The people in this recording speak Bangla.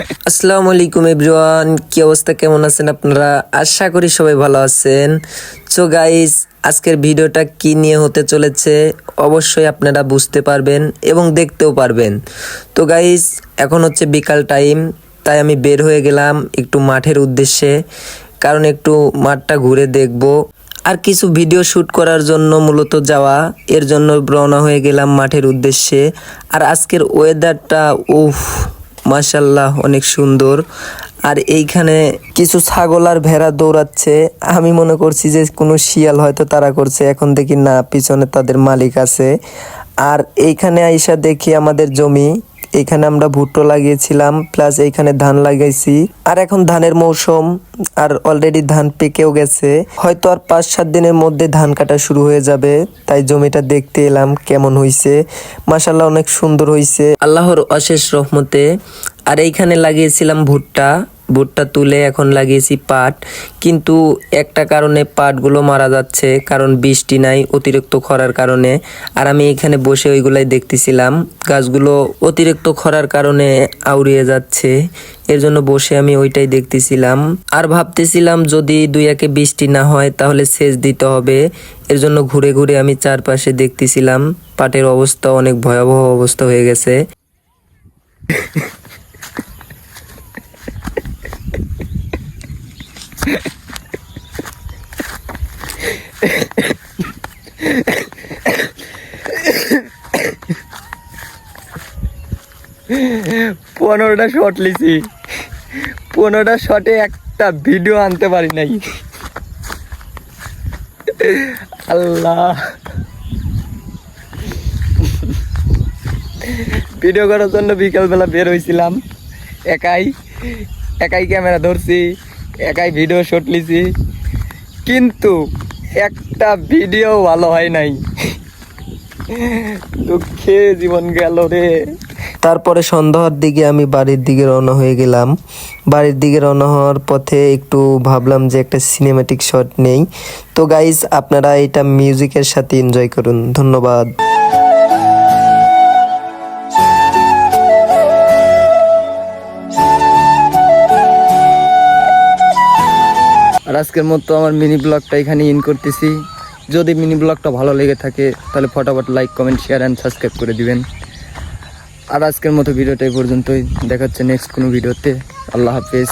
আসসালামু আলাইকুম এভরিওয়ান, কি অবস্থা, কেমন আছেন আপনারা? আশা করি সবাই ভালো আছেন। সো গাইস আজকের ভিডিওটা কি নিয়ে হতে চলেছে, অবশ্যই আপনারা বুঝতে পারবেন এবং দেখতেও পারবেন। তো গাইস এখন হচ্ছে বিকাল টাইম, তাই আমি বের হয়ে গেলাম একটু মাঠের উদ্দেশ্যে, কারণ একটু মাঠটা ঘুরে দেখব। আর কিছু ভিডিও শ্যুট করার জন্য মূলত যাওয়া, এর জন্য রওনা হয়ে গেলাম মাঠের উদ্দেশ্যে। আর আজকের ওয়েদারটা উফ মাশাল্লাহ অনেক সুন্দর। আর এইখানে কিছু ছাগল আর ভেড়া দৌড়াচ্ছে। আমি মনে করছি যে কোনো শিয়াল হয়তো তারা করছে। এখন দেখি না, পিছনে তাদের মালিক আছে। আর এইখানে আইসা দেখি আমাদের জমি। এইখানে আমরা ভুট্টো লাগিয়েছিলাম প্লাস এইখানে ধান লাগাইছি। আর এখন ধানের মৌসুম, আর অলরেডি ধান পেকেও গেছে। হয়তো আর পাঁচ, সাত দিনের মধ্যে ধান কাটা শুরু হয়ে যাবে, তাই জমিটা দেখতে এলাম কেমন হইছে। মাসাল্লাহ অনেক সুন্দর হইছে। আল্লাহর অশেষ রহমতে, আর এইখানে লাগিয়েছিলাম ভুট্টা। ভুট্টা তুলে এখন লাগিয়েছি পাট। কিন্তু একটা কারণে পাটগুলো মারা যাচ্ছে, কারণ বৃষ্টি নাই, অতিরিক্ত খরার কারণে। আর আমি এখানে বসে ওইগুলাই দেখতেছিলাম। গাছগুলো অতিরিক্ত খরার কারণে আউড়িয়ে যাচ্ছে। এর জন্য বসে আমি ওইটাই দেখতেছিলাম। আর ভাবতেছিলাম যদি দুই একে বৃষ্টি না হয়, তাহলে সেচ দিতে হবে। এর জন্য ঘুরে ঘুরে আমি চারপাশে দেখতেছিলাম। পাটের অবস্থা অনেক ভয়াবহ অবস্থা হয়ে গেছে। পনেরোটা শট লিছি। পনেরোটা শটে একটা ভিডিও আনতে পারি নাই। আল্লাহ। ভিডিও করার জন্য বিকালবেলা বের হয়েছিলাম একাই একাই ক্যামেরা ধরছি, একাই ভিডিও শট লিছি। কিন্তু একটা ভিডিও ভালো হয় নাই। দুঃখে জীবন গেল রে। তারপরে সন্ধ্যার দিকে আমি বাড়ির দিকে রওনা হয়ে গেলাম। বাড়ির দিকে রওনা হওয়ার পথে একটু ভাবলাম যে একটা সিনেমাটিক শট নেই। তো গাইজ আপনারা এটা মিউজিকের সাথে এনজয় করুন। ধন্যবাদ। আজকের মতো আমার মিনি ব্লগটা এখানে ইন করতেছি। যদি মিনি ব্লগটা ভালো লেগে থাকে, তাহলে ফটাফট like comment share and subscribe করে দিবেন। আর আজকের মতো ভিডিওটা এই পর্যন্তই। দেখাচ্ছে নেক্সট কোনো ভিডিওতে। আল্লাহ হাফেজ।